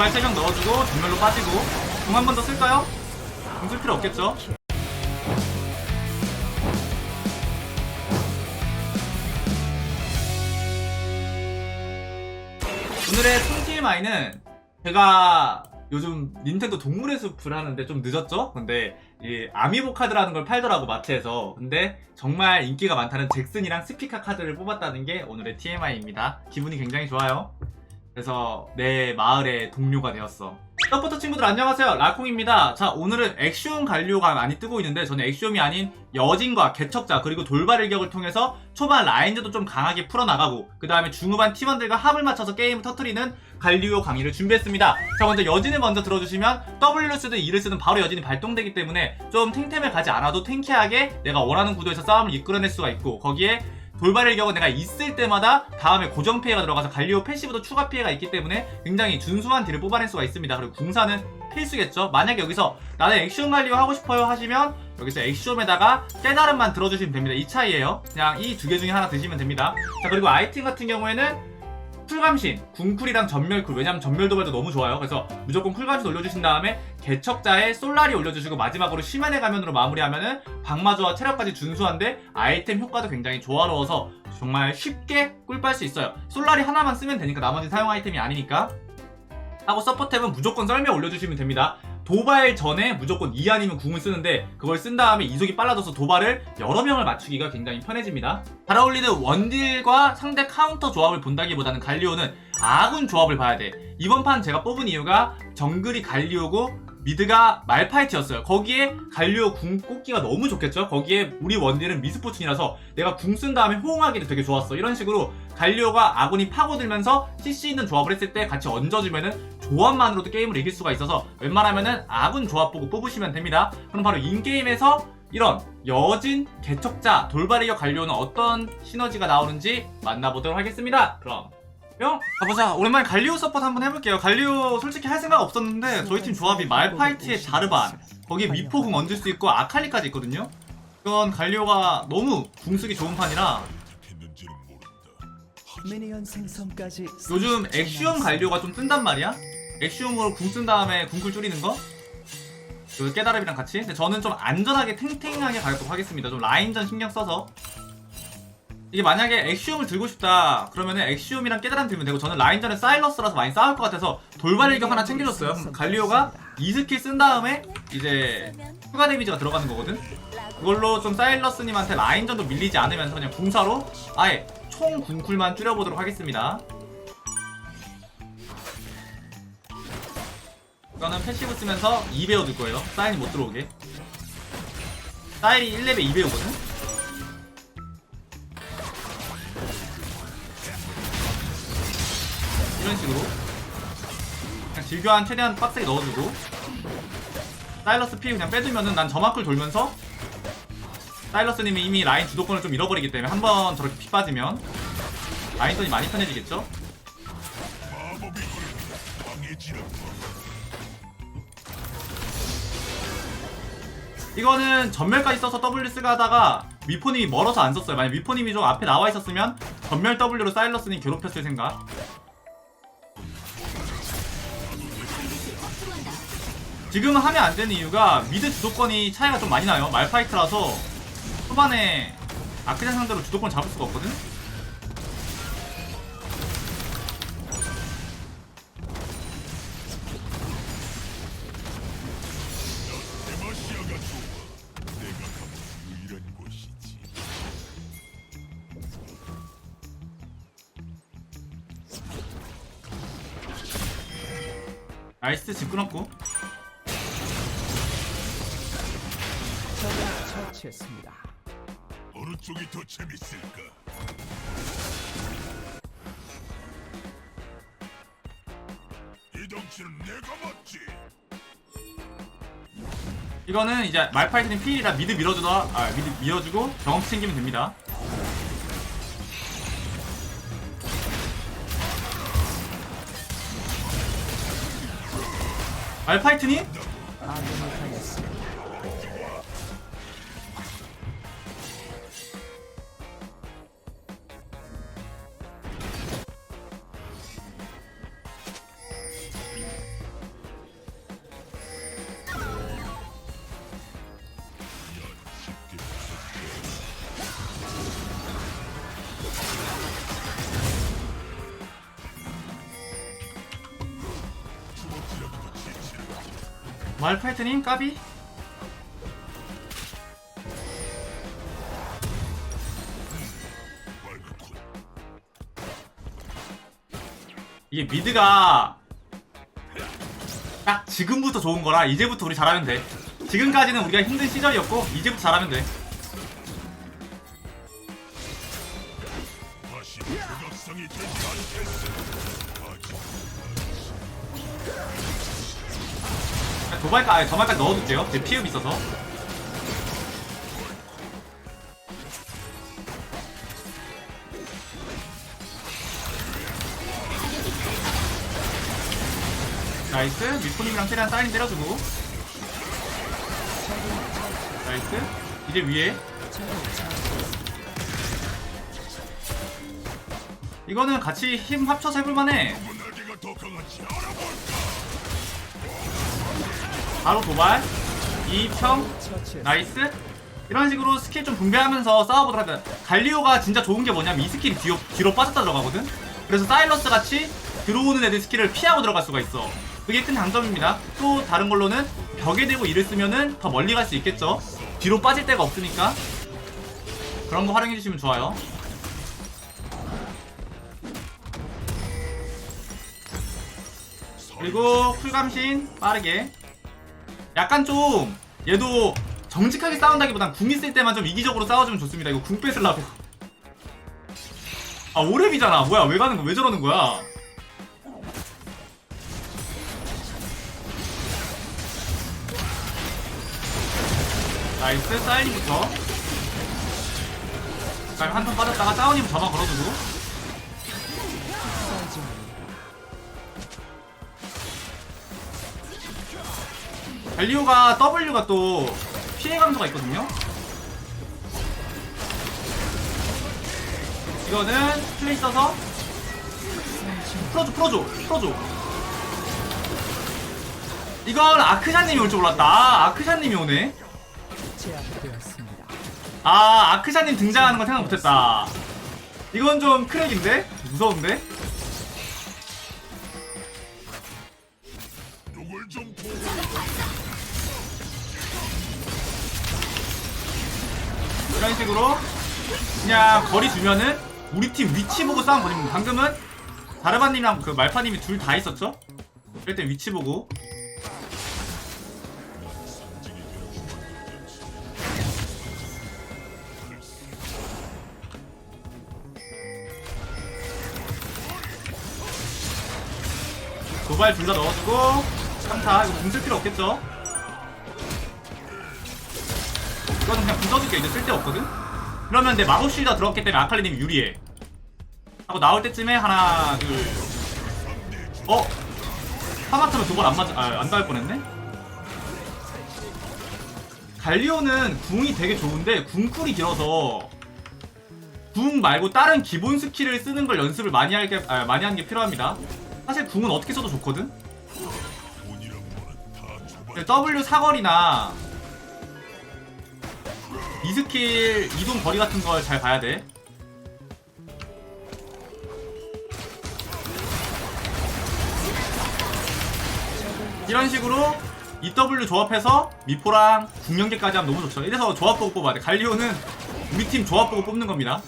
돌발 3명 넣어주고 전멸로 빠지고 공 한 번 더 쓸까요? 공쓸 필요 없겠죠? 오늘의 총 TMI는 제가 요즘 닌텐도 동물의 숲을 하는데 좀 늦었죠? 근데 이 아미보 카드라는 걸 팔더라고 마트에서 근데 정말 인기가 많다는 잭슨이랑 스피카 카드를 뽑았다는 게 오늘의 TMI입니다 기분이 굉장히 좋아요 그래서 내 마을의 동료가 되었어. 서포터 친구들 안녕하세요. 라콩입니다. 자 오늘은 엑시움 갈리오가 많이 뜨고 있는데 저는 엑시움이 아닌 여진과 개척자 그리고 돌발 일격을 통해서 초반 라인즈도 좀 강하게 풀어나가고 그 다음에 중후반 팀원들과 합을 맞춰서 게임을 터트리는 갈리오 강의를 준비했습니다. 자 먼저 여진을 먼저 들어주시면 W를 쓰든 E를 쓰든 바로 여진이 발동되기 때문에 좀 탱템을 가지 않아도 탱키하게 내가 원하는 구도에서 싸움을 이끌어낼 수가 있고 거기에 돌발의 경우 내가 있을 때마다 다음에 고정 피해가 들어가서 갈리오 패시브도 추가 피해가 있기 때문에 굉장히 준수한 딜을 뽑아낼 수가 있습니다. 그리고 궁사는 필수겠죠. 만약에 여기서 나는 액션 갈리오 하고 싶어요 하시면 여기서 액션에다가 깨달음만 들어주시면 됩니다. 이 차이에요. 그냥 이 두 개 중에 하나 드시면 됩니다. 자 그리고 아이템 같은 경우에는 쿨감신, 궁쿨이랑 전멸쿨. 왜냐면 전멸 도발도 너무 좋아요. 그래서 무조건 쿨감신 올려주신 다음에 개척자에 솔라리 올려주시고 마지막으로 심한의 가면으로 마무리하면은 방마저와 체력까지 준수한데 아이템 효과도 굉장히 조화로워서 정말 쉽게 꿀빨 수 있어요. 솔라리 하나만 쓰면 되니까 나머지 사용 아이템이 아니니까 하고 서포템은 무조건 썰매 올려주시면 됩니다 도발 전에 무조건 2 아니면 궁을 쓰는데 그걸 쓴 다음에 이속이 빨라져서 도발을 여러 명을 맞추기가 굉장히 편해집니다. 잘 어울리는 원딜과 상대 카운터 조합을 본다기보다는 갈리오는 아군 조합을 봐야 돼. 이번 판 제가 뽑은 이유가 정글이 갈리오고 미드가 말파이트였어요. 거기에 갈리오 궁 꽂기가 너무 좋겠죠? 거기에 우리 원딜은 미스포춘이라서 내가 궁 쓴 다음에 호응하기도 되게 좋았어. 이런 식으로 갈리오가 아군이 파고들면서 CC 있는 조합을 했을 때 같이 얹어주면은 조합만으로도 게임을 이길 수가 있어서 웬만하면은 아군 조합 보고 뽑으시면 됩니다. 그럼 바로 인게임에서 이런 여진, 개척자, 돌발이격 갈리오는 어떤 시너지가 나오는지 만나보도록 하겠습니다. 그럼 뿅! 가보자. 오랜만에 갈리오 서포트 한번 해볼게요. 갈리오 솔직히 할 생각 없었는데 저희 팀 조합이 말파이트의 자르반 거기에 미포궁 얹을 수 있고 아칼리까지 있거든요. 이건 갈리오가 너무 궁쓰기 좋은 판이라 요즘 30초 엑시움 남았습니다. 갈리오가 좀 뜬단 말이야? 엑시움으로 궁 쓴 다음에 궁쿨 줄이는 거? 그 깨달음이랑 같이? 근데 저는 좀 안전하게 탱탱하게 가도록 하겠습니다. 좀 라인전 신경 써서. 이게 만약에 엑시움을 들고 싶다 그러면은 엑시움이랑 깨달음 들면 되고 저는 라인전에 사일러스라서 많이 싸울 것 같아서 돌발 일격 하나 챙겨줬어요. 그럼 갈리오가 2스킬 쓴 다음에 이제 추가 데미지가 들어가는 거거든? 그걸로 좀 사일러스님한테 라인전도 밀리지 않으면서 그냥 궁사로 아예 총 궁쿨만 줄여보도록 하겠습니다. 이거는 패시브 쓰면서 2배우 줄 거예요. 사인이 못 들어오게. 사인이 1렙에 2배우거든? 이런 식으로. 그냥 질교한 최대한 빡세게 넣어주고. 사일러스 피 그냥 빼두면은 난 저마클 돌면서 사일러스님이 이미 라인 주도권을 좀 잃어버리기 때문에 한 번 저렇게 피 빠지면 라인턴이 많이 편해지겠죠? 이거는 전멸까지 써서 W 쓰가 하다가 미포님이 멀어서 안 썼어요. 만약 미포님이 좀 앞에 나와 있었으면 전멸 W로 사일러스님 괴롭혔을 생각. 지금은 하면 안 되는 이유가 미드 주도권이 차이가 좀 많이 나요. 말파이트라서 초반에 아크젠 상대로 주도권 잡을 수가 없거든. 나이스 집 끊었고. 처치했습니다. 어느 쪽이 더 재밌을까? 이 덩치는 내가 맞지. 이거는 이제 말파이트님 필이라 미드 밀어주다 아 미드 밀어주고 경험치 챙기면 됩니다. 말파이트님? 말파이트님 까비? 이게 미드가 딱 지금부터 좋은 거라 이제부터 우리 잘하면 돼. 지금까지는 우리가 힘든 시절이었고 이제부터 잘하면 돼. 도발까 아니 저말까지 넣어둘게요. 제 피흡 있어서. 나이스. 미포님이랑 최대한 사인 때려주고. 나이스. 이제 위에. 이거는 같이 힘 합쳐서 해볼만해 바로 도발. 2평. 처치했습니다. 나이스. 이런 식으로 스킬 좀 분배하면서 싸워보도록 하자 갈리오가 진짜 좋은 게 뭐냐면 이 스킬이 뒤로, 뒤로 빠졌다 들어가거든. 그래서 사일러스 같이 들어오는 애들 스킬을 피하고 들어갈 수가 있어. 그게 큰 장점입니다. 또 다른 걸로는 벽에 대고 이를 쓰면은 더 멀리 갈 수 있겠죠. 뒤로 빠질 데가 없으니까. 그런 거 활용해 주시면 좋아요. 그리고 쿨감신 빠르게 약간 좀 얘도 정직하게 싸운다기보단 궁 있을 때만 좀 이기적으로 싸워주면 좋습니다. 이거 궁 뺏으려고. 아 오랩이잖아. 뭐야 왜 가는 거? 왜 저러는 거야? 나이스 사이링부터. 그다음에 한턴 빠졌다가 다운이면 저만 걸어주고. 밸리오가 W가 또 피해 감소가 있거든요. 이거는 플레이 써서 풀어줘 풀어줘 풀어줘 이건 아크샤님이 올 줄 몰랐다 아, 아크샤님이 오네. 아 아크샤님 등장하는 건 생각 못했다 이건 좀 크랙인데? 무서운데? 이런 식으로 그냥 거리 주면은 우리 팀 위치 보고 싸움 걸립니다. 방금은 다르바님이랑 그 말파님이 둘 다 있었죠? 그럴 때 위치 보고 도발 둘 다 넣어주고 3타 이거 궁쓸 필요 없겠죠? 이거는 그냥 부숴줄게 이제 쓸데없거든? 그러면 내 마법 쉴드가 들어갔기 때문에 아칼리님이 유리해 하고 나올 때쯤에 하나 둘 어? 하마터면 두 번 안 맞아 아 안 닿을 뻔했네? 갈리오는 궁이 되게 좋은데 궁쿨이 길어서 궁 말고 다른 기본 스킬을 쓰는 걸 연습을 많이 할게 아, 많이 하는 게 필요합니다 사실 궁은 어떻게 써도 좋거든? W 사거리나 이 스킬 이동 거리 같은 걸 잘 봐야 돼. 이런 식으로 EW 조합해서 미포랑 궁연계까지 하면 너무 좋죠. 이래서 조합 보고 뽑아야 돼. 갈리오는 우리 팀 조합 보고 뽑는 겁니다.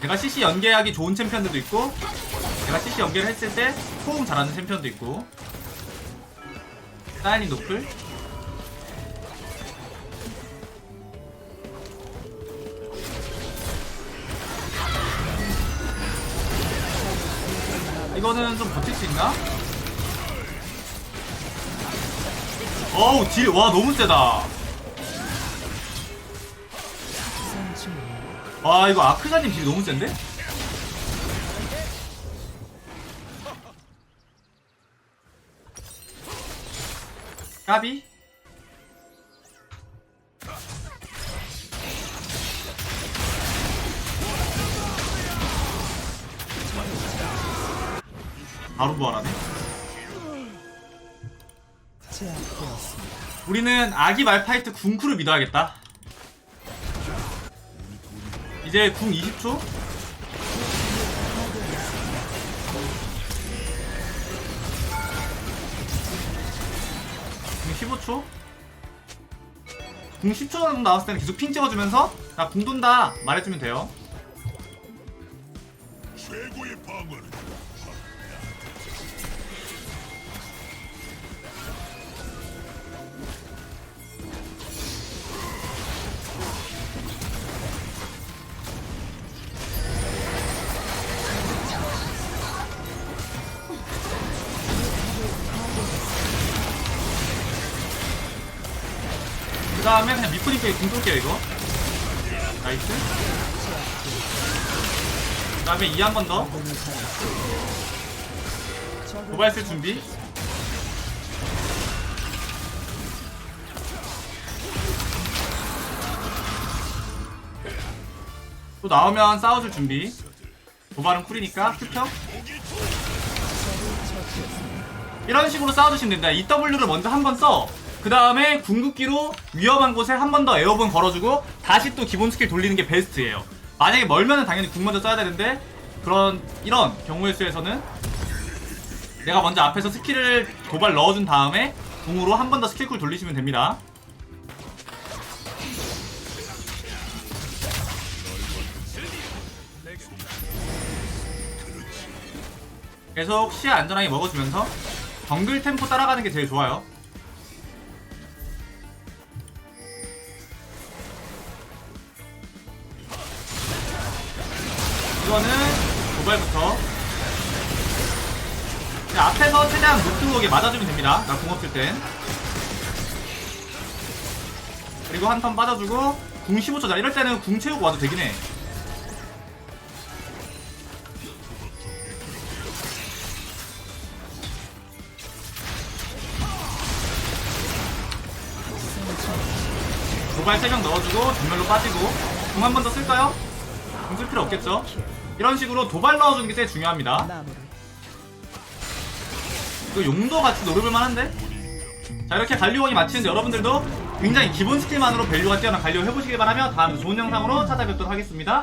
내가 CC 연계하기 좋은 챔피언들도 있고 내가 CC 연계를 했을 때 호응 잘하는 챔피언도 있고 사이닝 노플 이거는 좀 버틸 수 있나? 어우 딜 와 너무 세다 와 이거 아크사님 딜 너무 센데? 까비? 바로 부활하네. 우리는 아기 말파이트 궁쿨을 믿어야겠다 이제 궁 20초? 15초 궁 10초 정도 나왔을 때는 계속 핑 찍어주면서 나 궁 돈다 말해주면 돼요 다음에 그냥 미프님께 궁 쏠게요 이거. 나이스. 그 다음에 이 한 번더. 아군이 당했습니다. 적을 도발 쓸 준비. 또 나오면 싸워줄 준비. 도발은 쿨이니까 큐평 이런 식으로 싸워주시면 됩니다. EW를 먼저 한 번 써 그 다음에 궁극기로 위험한 곳에 한 번 더 에어본 걸어주고 다시 또 기본 스킬 돌리는 게 베스트예요 만약에 멀면은 당연히 궁 먼저 써야 되는데 그런 이런 경우의 수에서는 내가 먼저 앞에서 스킬을 도발 넣어준 다음에 궁으로 한 번 더 스킬쿨 돌리시면 됩니다. 계속 시야 안전하게 먹어주면서 정글 템포 따라가는 게 제일 좋아요. 도발부터 자, 앞에서 최대한 못 들어오게 맞아주면 됩니다. 나 궁 없을 땐. 그리고 한 턴 빠져주고 궁 15초 자. 이럴 때는 궁 채우고 와도 되긴 해. 도발 3명 넣어주고 전멸로 빠지고 궁 한 번 더 쓸까요? 궁 쓸 필요 없겠죠? 이런 식으로 도발 넣어주는 게 제일 중요합니다. 이거 용도 같이 노려볼 만 한데? 자 이렇게 갈리오원이 마치는데 여러분들도 굉장히 기본 스킬만으로 밸류가 뛰어난 갈리오 해보시길 바라며 다음 좋은 영상으로 찾아뵙도록 하겠습니다.